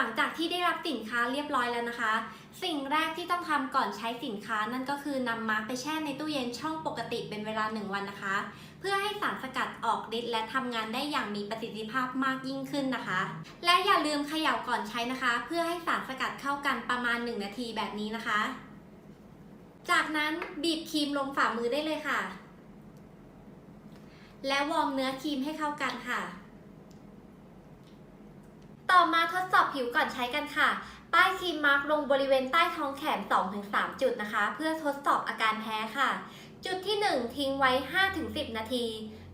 ลังจากที่ได้รับสินค้าเรียบร้อยแล้วนะคะ สิ่งแรกที่ต้องทำก่อนใช้สินค้านั่นก็คือนำมาร์กไปแช่ในตู้เย็นช่องปกติเป็นเวลา 1 วันนะคะ เพื่อให้สารสกัดออกฤทธิ์และทำงานได้อย่างมีประสิทธิภาพมากยิ่งขึ้นนะคะ และอย่าลืมเขย่าก่อนใช้นะคะ เพื่อให้สารสกัดเข้ากันประมาณ 1 นาทีแบบนี้นะคะ จากนั้นบีบครีมลงฝ่ามือได้เลยค่ะ และวอร์มเนื้อครีมให้เข้ากันค่ะ ต่อมาทดสอบผิวก่อนใช้กันค่ะ ป้ายครีมมาร์กลงบริเวณใต้ท้องแขน 2-3 จุดนะคะ เพื่อทดสอบอาการแพ้ค่ะ จุดที่ 1 ทิ้งไว้ 5-10 นาที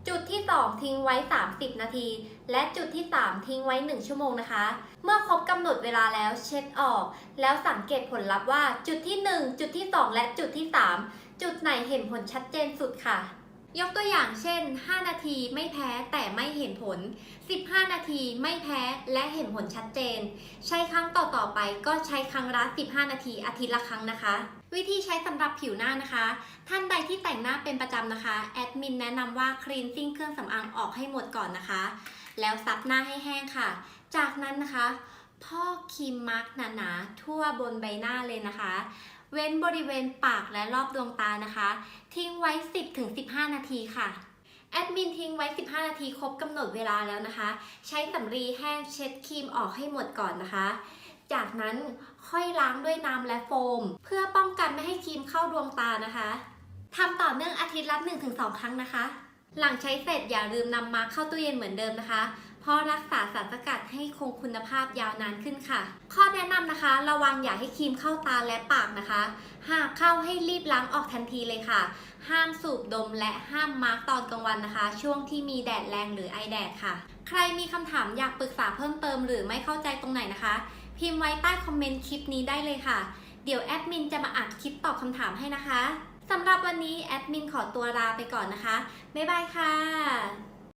จุดที่ 2 ทิ้งไว้ 30 นาที และจุดที่ 3 ทิ้งไว้ 1 ชั่วโมงนะคะ เมื่อครบกำหนดเวลาแล้วเช็ดออก แล้วสังเกตผลลัพธ์ว่า จุดที่ 1 จุดที่ 2 และจุดที่ 3 จุดไหนเห็นผลชัดเจนสุดค่ะ ยกตัวอย่างเช่น 5 นาทีไม่แพ้แต่ไม่เห็นผล 15 นาทีไม่แพ้และเห็นผลชัดเจน ใช้ครั้งต่อๆไปก็ใช้ครั้งละ 15 นาทีอาทิตย์ละครั้งนะคะ วิธีใช้สำหรับผิวหน้านะคะ ท่านใดที่แต่งหน้าเป็นประจำนะคะ แอดมินแนะนำว่าคลีนซิ่งเครื่องสำอางออกให้หมดก่อนนะคะ แล้วซับหน้าให้แห้งค่ะ จากนั้นนะคะ พอกครีมมาร์กหนาๆทั่วบนใบหน้าเลยนะคะ เว้นบริเวณปากและรอบดวงตานะคะ ทิ้งไว้ 10-15 นาทีค่ะแอดมินทิ้งไว้ 15 นาทีครบกำหนดเวลาแล้วนะคะ ใช้สำลีแห้งเช็ดครีมออกให้หมดก่อนนะคะ จากนั้นค่อยล้างด้วยน้ำและโฟม เพื่อป้องกันไม่ให้ครีมเข้าดวงตานะคะทำต่อเนื่องอาทิตย์ละ 1-2 ครั้งนะคะ หลังใช้เสร็จอย่าลืมนำมาเข้าตู้เย็นเหมือนเดิมนะคะ เพราะรักษาสารสกัดให้คงคุณภาพยาวนานขึ้นค่ะ ข้อแนะนำนะคะ ระวังอย่าให้ครีมเข้าตาและปากนะคะ หากเข้าให้รีบล้างออกทันทีเลยค่ะ ห้ามสูบดมและห้ามมาร์กตอนกลางวันนะคะ ช่วงที่มีแดดแรงหรือไอแดดค่ะ ใครมีคำถามอยากปรึกษาเพิ่มเติมหรือไม่เข้าใจตรงไหนนะคะ พิมพ์ไว้ใต้คอมเมนต์คลิปนี้ได้เลยค่ะ เดี๋ยวแอดมินจะมาอัดคลิปตอบคำถามให้นะคะสำหรับวันนี้แอดมินขอตัวลาไปก่อนนะคะ บ๊ายบายค่ะ